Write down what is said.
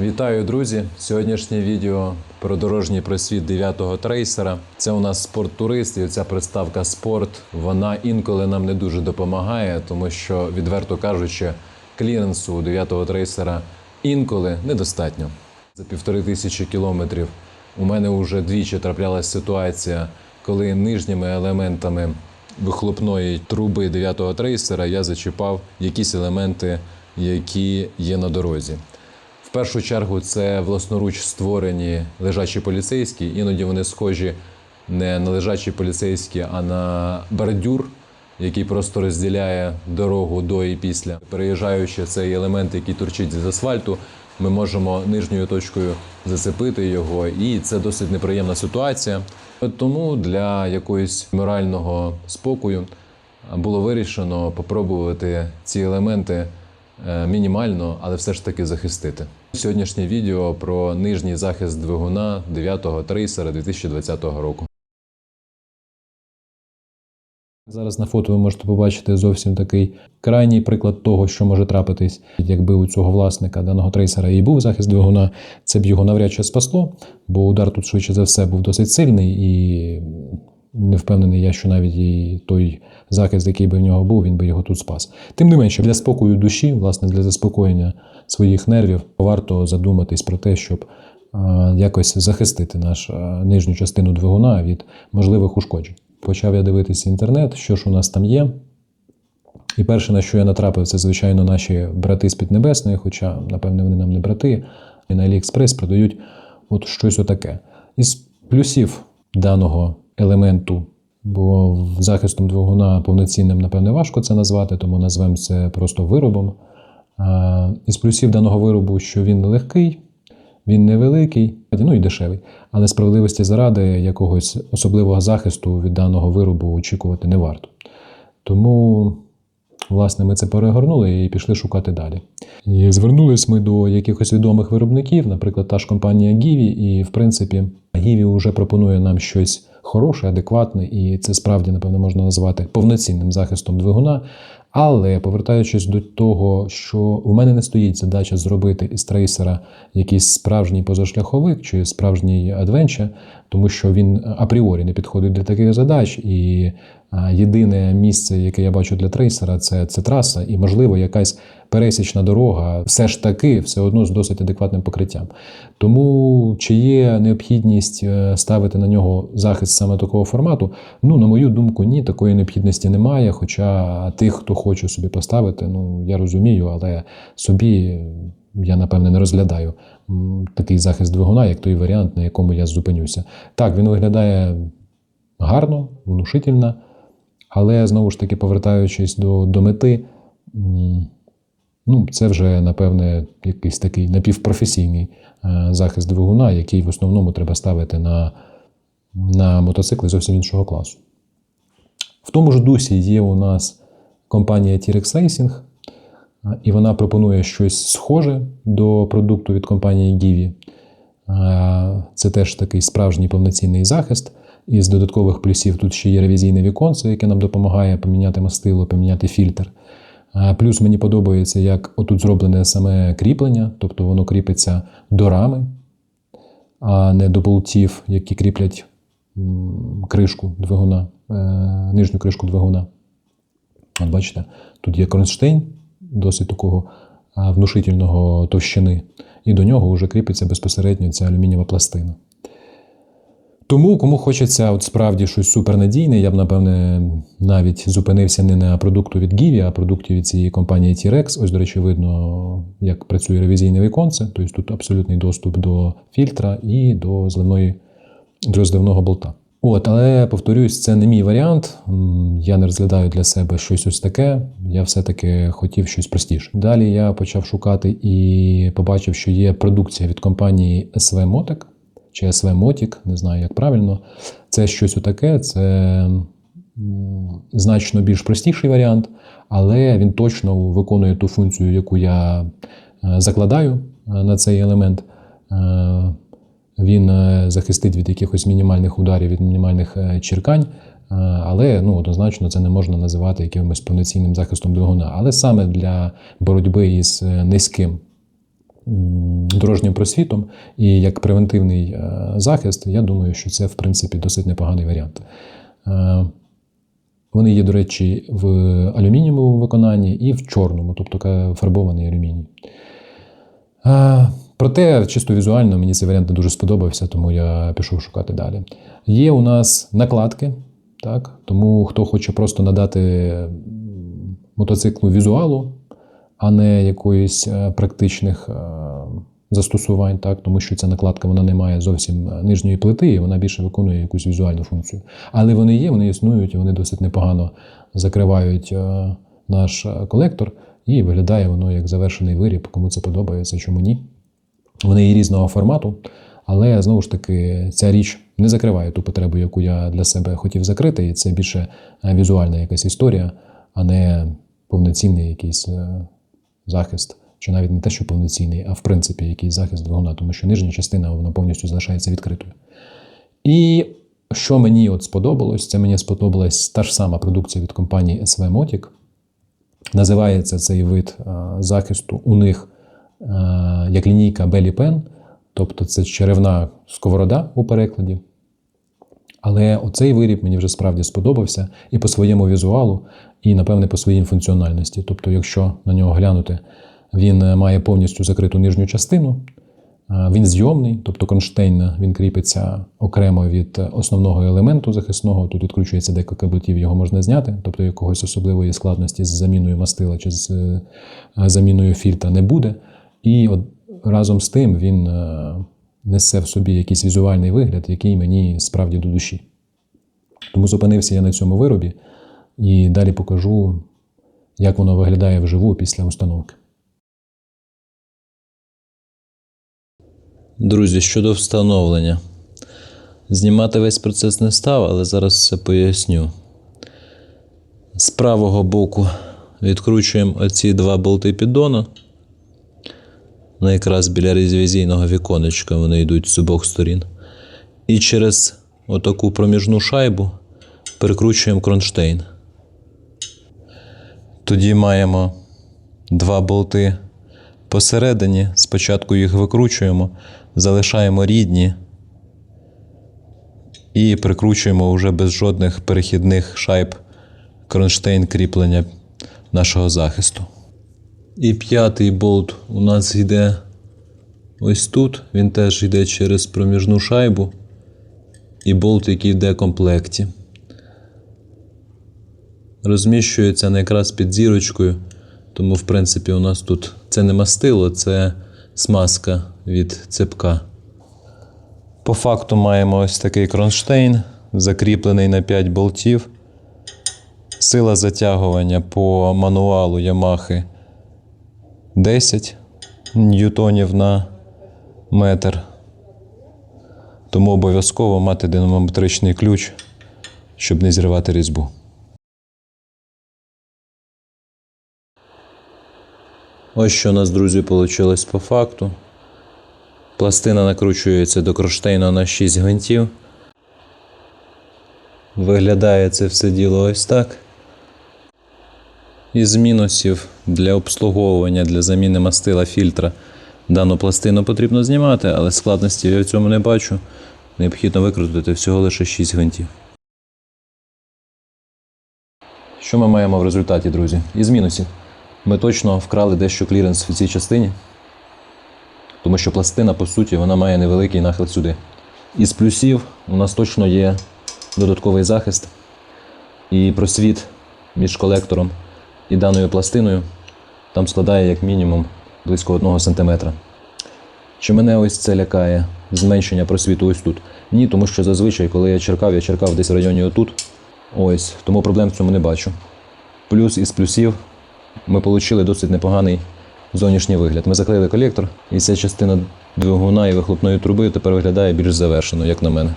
Вітаю, друзі! Сьогоднішнє відео про дорожній просвіт 9-го трейсера. Це у нас спорт-турист, і ця приставка спорт. Вона інколи нам не дуже допомагає, тому що, відверто кажучи, кліренсу у 9-го трейсера інколи недостатньо. За півтори тисячі кілометрів у мене вже двічі траплялася ситуація, коли нижніми елементами вихлопної труби 9-го трейсера я зачіпав якісь елементи, які є на дорозі. Першу чергу це власноруч створені лежачі поліцейські. Іноді вони схожі не на лежачі поліцейські, а на бордюр, який просто розділяє дорогу до і після. Переїжджаючи цей елемент, який турчить з асфальту, ми можемо нижньою точкою зацепити його, і це досить неприємна ситуація. Тому для якогось морального спокою було вирішено попробувати ці елементи е, мінімально, але все ж таки захистити. Сьогоднішнє відео про нижній захист двигуна 9-го трейсера 2020 року. Зараз на фото ви можете побачити зовсім такий крайній приклад того, що може трапитись, якби у цього власника даного трейсера і був захист двигуна, це б його навряд чи спасло, бо удар тут швидше за все був досить сильний і не впевнений я, що навіть і той захист, який би в нього був, він би його тут спас. Тим не менше, для спокою душі, власне, для заспокоєння своїх нервів, варто задуматись про те, щоб е, якось захистити нашу е, нижню частину двигуна від можливих ушкоджень. Почав я дивитися інтернет, що ж у нас там є. І перше, на що я натрапив, це, звичайно, наші брати з Піднебесної, хоча, напевне, вони нам не брати, і на AliExpress продають от щось отаке. Із плюсів даного елементу, бо захистом двигуна повноцінним, напевне, важко це назвати, тому назвемо це просто виробом. Із плюсів даного виробу, що він легкий, він невеликий, ну і дешевий. Але справедливості заради якогось особливого захисту від даного виробу очікувати не варто. Тому, власне, ми це перегорнули і пішли шукати далі. І звернулись ми до якихось відомих виробників, наприклад, та ж компанія Гіві, і в принципі, Гіві вже пропонує нам щось хороше, адекватний, і це справді, напевно, можна назвати повноцінним захистом двигуна. Але повертаючись до того, що в мене не стоїть задача зробити із трейсера якийсь справжній позашляховик чи справжній адвенча, тому що він апріорі не підходить для таких задач. І єдине місце, яке я бачу для трейсера, це, це траса, і, можливо, якась пересічна дорога, все ж таки, все одно з досить адекватним покриттям. Тому чи є необхідність е, ставити на нього захист саме такого формату? Ну, на мою думку, ні, такої необхідності немає. Хоча тих, хто хоче собі поставити, ну я розумію, але собі я напевне не розглядаю такий захист двигуна, як той варіант, на якому я зупинюся. Так, він виглядає гарно, внушительно, але знову ж таки, повертаючись до, до мети. Ну, це вже, напевне, якийсь такий напівпрофесійний е, захист двигуна, який в основному треба ставити на, на мотоцикли зовсім іншого класу. В тому ж дусі є у нас компанія T-Rex Racing, е, і вона пропонує щось схоже до продукту від компанії Givi. Е, Це теж такий справжній повноцінний захист. Із додаткових плюсів тут ще є ревізійне віконце, яке нам допомагає поміняти мастило, поміняти фільтр. Плюс мені подобається, як отут зроблене саме кріплення, тобто воно кріпиться до рами, а не до болтів, які кріплять кришку двигуна, е, нижню кришку двигуна. От бачите, тут є кронштейн досить такого внушительного товщини, і до нього вже кріпиться безпосередньо ця алюмінієва пластина. Тому, кому хочеться от справді щось супернадійне, я б, напевне, навіть зупинився не на продукту від Гіві, а продукті від цієї компанії T-Rex. Ось, до речі, видно, як працює ревізійне віконце. Тобто тут абсолютний доступ до фільтра і до зливної, до зливного болта. От, але повторюсь, це не мій варіант. Я не розглядаю для себе щось ось таке. Я все-таки хотів щось простіше. Далі я почав шукати і побачив, що є продукція від компанії SV Motek чи SV Motic, не знаю, як правильно. Це щось отаке, це значно більш простіший варіант, але він точно виконує ту функцію, яку я е, закладаю е, на цей елемент. Е, Він захистить від якихось мінімальних ударів, від мінімальних черкань. Але ну, однозначно це не можна називати якимось повноцінним захистом двигуна. Але саме для боротьби із низьким дорожнім просвітом і як превентивний е, захист, я думаю, що це в принципі досить непоганий варіант. Е, Вони є, до речі, в алюмінієвому виконанні і в чорному, тобто фарбований алюміній. Проте, чисто візуально, мені цей варіант не дуже сподобався, тому я пішов шукати далі. Є у нас накладки, так? тому хто хоче просто надати мотоциклу візуалу, а не якоїсь е, практичних е, застосувань, так? тому що ця накладка вона не має зовсім е, нижньої плити, і вона більше виконує якусь візуальну функцію. Але вони є, вони існують, і вони досить непогано закривають наш колектор, і виглядає воно як завершений виріб. Кому це подобається, чому ні. Вони є різного формату, але знову ж таки ця річ не закриває ту потребу, яку я для себе хотів закрити, і це більше візуальна якась історія, а не повноцінний якийсь захист. Чи навіть не те, що повноцінний, а в принципі якийсь захист двигуна, тому що нижня частина вона повністю залишається відкритою. І що мені от сподобалось, це мені сподобалась та ж сама продукція від компанії SV Motic. Називається цей вид е, захисту у них е, як лінійка Belly Pen, тобто це черевна сковорода у перекладі. Але оцей виріб мені вже справді сподобався і по своєму візуалу, і, напевне, по своїй функціональності. Тобто, якщо на нього глянути, він е, має повністю закриту нижню частину, Він зйомний, тобто кронштейн він кріпиться окремо від основного елементу захисного. Тут відкручується декілька болтів, його можна зняти, тобто якогось особливої складності з заміною мастила чи з е, заміною фільтра не буде. І от разом з тим він е, несе в собі якийсь візуальний вигляд, який мені справді до душі. Тому зупинився я на цьому виробі і далі покажу, як воно виглядає вживу після установки. Друзі, щодо встановлення. Знімати весь процес не став, але зараз все поясню. З правого боку відкручуємо оці два болти піддону. Ну, якраз біля ревізійного віконечка вони йдуть з обох сторін. І через отаку проміжну шайбу перекручуємо кронштейн. Тоді маємо два болти посередині. Спочатку їх викручуємо, залишаємо рідні і прикручуємо вже без жодних перехідних шайб кронштейн кріплення нашого захисту. І п'ятий болт у нас йде ось тут. Він теж йде через проміжну шайбу. І болт, який йде в комплекті. Розміщується не якраз під зірочкою. Тому, в принципі, у нас тут це не мастило, це смазка від цепка. По факту маємо ось такий кронштейн, закріплений на 5 болтів. Сила затягування по мануалу Ямахи 10 ньютонів на метр. Тому обов'язково мати динамометричний ключ, щоб не зірвати різьбу. Ось що у нас, друзі, вийшло по факту. Пластина накручується до кронштейну на 6 гвинтів. Виглядає це все діло ось так. Із мінусів для обслуговування, для заміни мастила фільтра дану пластину потрібно знімати, але складності я в цьому не бачу. Необхідно викрутити всього лише 6 гвинтів. Що ми маємо в результаті, друзі? Із мінусів. Ми точно вкрали дещо кліренс в цій частині, тому що пластина, по суті, вона має невеликий нахил сюди. Із плюсів у нас точно є додатковий захист і просвіт між колектором і даною пластиною там складає як мінімум близько 1 см. Чи мене ось це лякає зменшення просвіту ось тут? Ні, тому що зазвичай, коли я черкав, я черкав десь в районі отут. Ось, тому проблем в цьому не бачу. Плюс із плюсів ми отримали досить непоганий зовнішній вигляд. Ми заклеїли колектор, і ця частина двигуна і вихлопної труби тепер виглядає більш завершено, як на мене.